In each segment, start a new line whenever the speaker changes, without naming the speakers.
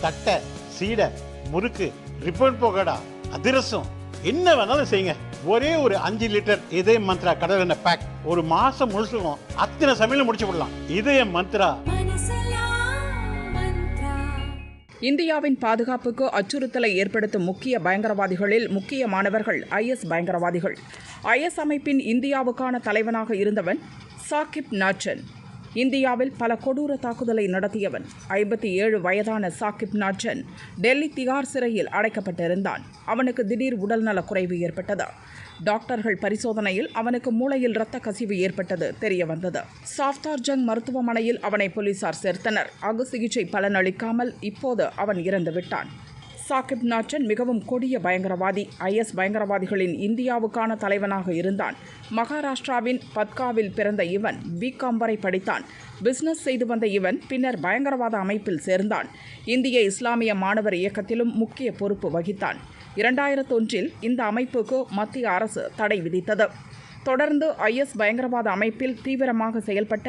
தட்டை சீடை முறுக்கு ரிப்பன் பகோடா அதிரசம் என்ன வேணாலும் செய்யுங்க. ஒரே ஒரு அஞ்சு லிட்டர் இதய மந்த்ரா கடல் எண்ணெய் பேக் ஒரு மாசம் முழுசுக்கும் அத்தனை சமையலும் முடிச்சு விடலாம். இதய மந்த்ரா.
இந்தியாவின் பாதுகாப்புக்கு அச்சுறுத்தலை ஏற்படுத்தும் முக்கிய பயங்கரவாதிகளில் முக்கியமானவர்கள் ஐஎஸ் பயங்கரவாதிகள். ஐஎஸ் அமைப்பின் இந்தியாவுக்கான தலைவனாக இருந்தவன் சாகிப் நாச்சன். இந்தியாவில் பல கொடூர தாக்குதலை நடத்தியவன் ஐம்பத்தி ஏழு வயதான சாகிப் நாச்சன் டெல்லி திகார் சிறையில் அடைக்கப்பட்டிருந்தான். அவனுக்கு திடீர் உடல்நலக் குறைவு ஏற்பட்டது. டாக்டர்கள் பரிசோதனையில் அவனுக்கு மூளையில் இரத்த கசிவு ஏற்பட்டது தெரிய வந்தது சாஃப்தார்ஜங் மருத்துவமனையில் அவனை போலீசார் சேர்த்தனர். அகு சிகிச்சை பலனளிக்காமல் இப்போது அவன் இறந்துவிட்டான். சாகிப் நாச்சன் மிகவும் கொடிய பயங்கரவாதி. ஐஎஸ் பயங்கரவாதிகளின் இந்தியாவுக்கான தலைவனாக இருந்தான். மகாராஷ்டிராவின் பத்காவில் பிறந்த இவன் பிகாம் வரை படித்தான். பிசினஸ் செய்து வந்த இவன் பின்னர் பயங்கரவாத அமைப்பில் சேர்ந்தான். இந்திய இஸ்லாமிய மாணவர் இயக்கத்திலும் முக்கிய பொறுப்பு வகித்தான். இரண்டாயிரத்து ஒன்றில் இந்த அமைப்புக்கு மத்திய அரசு தடை விதித்தது. தொடர்ந்து ஐஎஸ் பயங்கரவாத அமைப்பில் தீவிரமாக செயல்பட்ட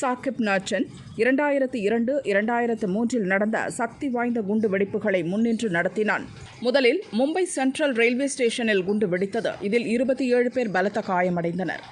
சாகிப் நாச்சன் இரண்டாயிரத்து இரண்டு இரண்டாயிரத்து மூன்றில் நடந்த சக்தி வாய்ந்த குண்டு வெடிப்புகளை முன்னின்று நடத்தினான். முதலில் மும்பை சென்ட்ரல் ரயில்வே ஸ்டேஷனில் குண்டு வெடித்தது. இதில் இருபத்தி ஏழு பேர் பலத்த காயமடைந்தனர்.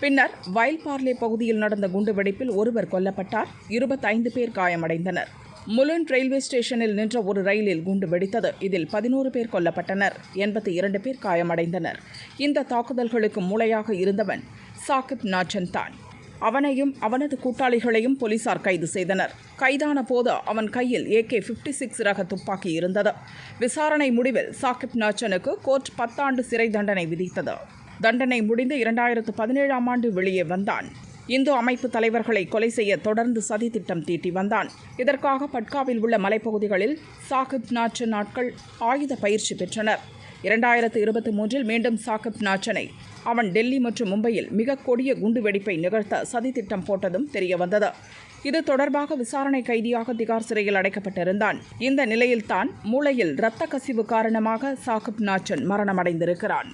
பின்னர் வயல்பார்லே பகுதியில் நடந்த குண்டுவெடிப்பில் ஒருவர் கொல்லப்பட்டார். இருபத்தைந்து பேர் காயமடைந்தனர். முலுன் ரயில்வே ஸ்டேஷனில் நின்ற ஒரு ரயிலில் குண்டு வெடித்தது. இதில் பதினோரு பேர் கொல்லப்பட்டனர். எண்பத்தி இரண்டு பேர் காயமடைந்தனர். இந்த தாக்குதல்களுக்கு மூளையாக இருந்தவன் சாகிப் நாச்சன் தான். அவனையும் அவனது கூட்டாளிகளையும் போலீசார் கைது செய்தனர். கைதான போது அவன் கையில் ஏகே ஃபிஃப்டி சிக்ஸ் ரக துப்பாக்கி இருந்தது. விசாரணை முடிவில் சாகிப் நாச்சனுக்கு கோர்ட் பத்தாண்டு சிறை தண்டனை விதித்தது. தண்டனை முடிந்து இரண்டாயிரத்து பதினேழாம் ஆண்டு வெளியே வந்தான். இந்து அமைப்பு தலைவர்களை கொலை செய்ய தொடர்ந்து சதி திட்டம் தீட்டி வந்தான். இதற்காக பட்காவில் உள்ள மலைப்பகுதிகளில் சாகிப் நாச்சன் நாட்கள் ஆயுத பயிற்சி பெற்றனர். இரண்டாயிரத்து இருபத்தி மூன்றில் மீண்டும் சாகிப் நாச்சனை அவன் டெல்லி மற்றும் மும்பையில் மிக கொடிய குண்டுவெடிப்பை நிகழ்த்த சதி திட்டம் போட்டதும் தெரியவந்தது. இது தொடர்பாக விசாரணை கைதியாக திகார் சிறையில் அடைக்கப்பட்டிருந்தான். இந்த நிலையில்தான் மூளையில் இரத்த கசிவு காரணமாக சாகிப் நாச்சன் மரணமடைந்திருக்கிறான்.